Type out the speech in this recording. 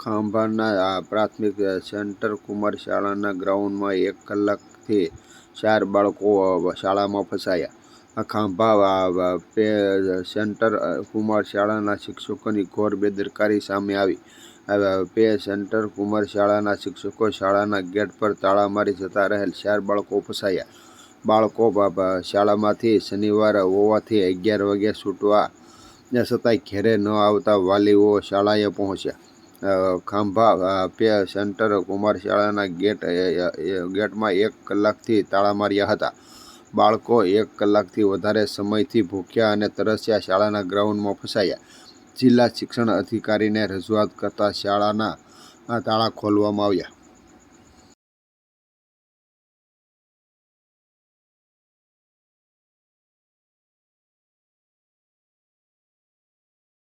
ખાંભાના પ્રાથમિક સેન્ટર કુમાર શાળાના ગ્રાઉન્ડમાં એક કલાકથી ચાર બાળકો શાળામાં ફસાયા. ખાંભા સેન્ટર કુમાર શાળાના શિક્ષકોની ઘોર બેદરકારી સામે આવી. પે, સેન્ટર કુમાર શાળાના શિક્ષકો શાળાના ગેટ પર તાળા મારી જતા રહેલ ચાર બાળકો ફસાયા. બાળકો શાળામાંથી શનિવાર હોવાથી અગિયાર વાગ્યા છૂટવા છતાંય ઘેરે ન આવતા વાલીઓ શાળાએ પહોંચ્યા. ખાંભા પે સેન્ટર કુમાર શાળાના ગેટ ગેટમાં એક કલાકથી તાળા માર્યા હતા. બાળકો એક કલાકથી વધારે સમયથી ભૂખ્યા અને તરસ્યા શાળાના ગ્રાઉન્ડમાં ફસાયા. જિલ્લા શિક્ષણ અધિકારીને રજૂઆત કરતા શાળાના તાળા ખોલવામાં આવ્યા.